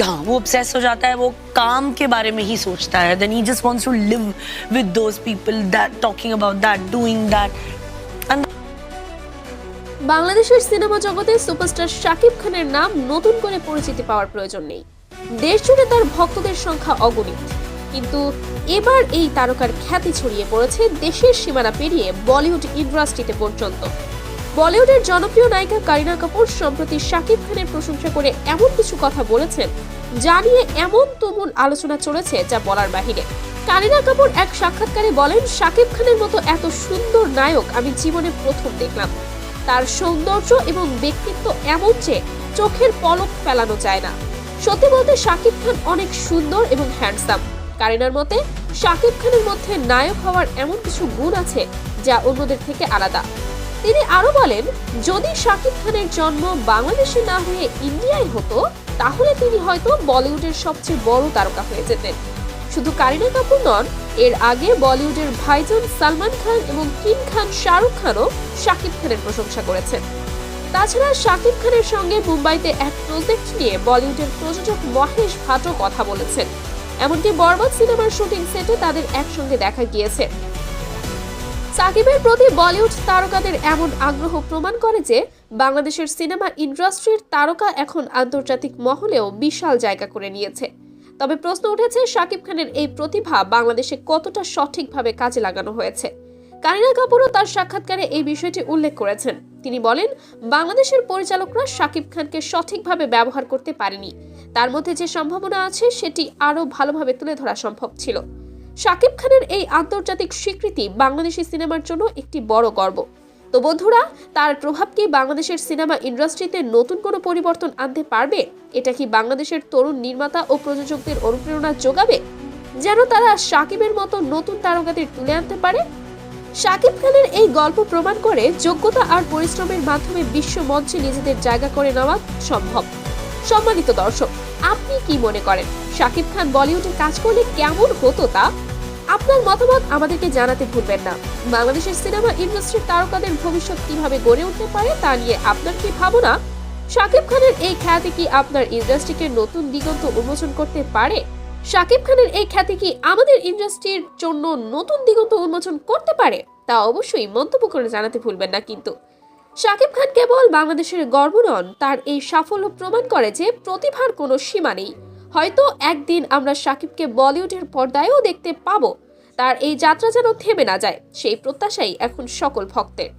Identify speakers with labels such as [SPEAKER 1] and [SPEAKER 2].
[SPEAKER 1] हाँ वो obsess हो जाता है वो काम के बारे में ही सोचता है then he just wants to live with those people that talking about that doing that and
[SPEAKER 2] বাংলাদেশের সিনেমা জগতে সুপারস্টার শাকিব খানের নাম নতুন করে পরিচিতি পাওয়ার প্রয়োজন নেই দেশ জুড়ে তার ভক্তদের সংখ্যা অগণিত কিন্তু এবার এই তারকার খ্যাতি ছড়িয়ে পড়েছে দেশের সীমানা পেরিয়ে বলিউড ইন্ডাস্ট্রিতে পর্যন্ত বলিউডের জনপ্রিয় নায়িকা কারিনা কাপুর, সম্প্রতি শাকিব খানের প্রশংসা করে এমন কিছু কথা বলেছেন যা নিয়ে এমন তুমুল আলোচনা চলেছে যা বলার বাহিরে। কারিনা কাপুর এক সাক্ষাৎকারে বলেন, শাকিব খানের মতো এত সুন্দর নায়ক আমি জীবনে প্রথম দেখলাম। তার সৌন্দর্য এবং ব্যক্তিত্ব এমন যে চোখের পলক ফেলানো যায় না। সত্যি বলতে শাকিব খান অনেক সুন্দর এবং হ্যান্ডসাম। কারিনার মতে, শাকিব খানের মধ্যে নায়ক হওয়ার এমন কিছু গুণ আছে যা অন্যদের থেকে আলাদা। তিনি আরও বলেন, যদি শাকিব খানের জন্ম বাংলাদেশে না হয়ে ইন্ডিয়ায় হতো, তাহলে তিনি হয়তো বলিউডের সবচেয়ে বড় তারকা হয়ে যেতেন। শুধু কারিনা কাপুর নন, এর আগে বলিউডের ভাইজান সালমান খান এবং কিং খান শাহরুখ খানও শাকিব খানের প্রশংসা করেছেন। তাছাড়া শাকিব খানের সঙ্গে মুম্বাইতে এক প্রজেক্ট নিয়ে বলিউডের প্রযোজক মহেশ ভাটও কথা বলেছেন। এমনকি বরবাদ সিনেমার শুটিং সেটে তাদের একসঙ্গে দেখা গিয়েছে। সাকিবের প্রতি বলিউড তারকাদের এমন আগ্রহ প্রমাণ করে যে বাংলাদেশের সিনেমা ইন্ডাস্ট্রির তারকা এখন আন্তর্জাতিক মহলেও বিশাল জায়গা করে নিয়েছে। তবে প্রশ্ন উঠেছে শাকিব খানের এই প্রতিভা বাংলাদেশে কতটা সঠিকভাবে কাজে লাগানো হয়েছে? কারিনা কাপুরও তার সাক্ষাৎকারে এই বিষয়টি উল্লেখ করেছেন। তিনি বলেন, বাংলাদেশের পরিচালকরা শাকিব খানকে সঠিকভাবে ব্যবহার করতে পারেনি। তার মধ্যে যে সম্ভাবনা আছে, সেটি আরও ভালোভাবে তুলে ধরা সম্ভব ছিল। শাকিব খানের এই আন্তর্জাতিক স্বীকৃতি বাংলাদেশি সিনেমার জন্য একটি বড় গর্ব। তো বন্ধুরা, তার প্রভাব কি বাংলাদেশের সিনেমা ইন্ডাস্ট্রিতে নতুন কোনো পরিবর্তন আনতে পারবে? এটা কি বাংলাদেশের তরুণ নির্মাতা ও প্রযোজকদের অনুপ্রেরণা যোগাবে? যেন তারা শাকিবের মতো নতুন তারকাদের তুলে আনতে পারে? শাকিব খানের এই গল্প প্রমাণ করে যোগ্যতা আর পরিশ্রমের মাধ্যমে বিশ্ব মঞ্চে নিজেদের জায়গা করে নেওয়া সম্ভব। সম্মানিত দর্শক আপনি কি মনে করেন? শাকিব খান বলিউডে কাজ করলে কেমন হতো তা? আপনার মতামত আমাদেরকে জানাতে ভুলবেন না। বাংলাদেশের সিনেমা ইন্ডাস্ট্রির তারকাদের ভবিষ্যৎ কীভাবে গড়ে উঠতে পারে তা নিয়ে আপনার কি ভাবনা? শাকিব খানের এই খ্যাতি কি আপনার ইন্ডাস্ট্রিকে নতুন দিগন্ত উন্মোচন করতে পারে? শাকিব খানের এই খ্যাতি কি আমাদের ইন্ডাস্ট্রির জন্য নতুন দিগন্ত উন্মোচন করতে পারে? তা অবশ্যই মন্তব্য করে জানাতে ভুলবেন না কিন্তু। শাকিব খান কেবল বাংলাদেশের গর্ব নন, তার এই সাফল্য প্রমাণ করে যে প্রতিভার কোনো সীমা নেই। হয়তো একদিন আমরা শাকিবকে বলিউডের পর্দায়ও দেখতে পাবো, তার এই যাত্রা যেন থেমে না যায়, সেই প্রত্যাশাই এখন সকল ভক্তের।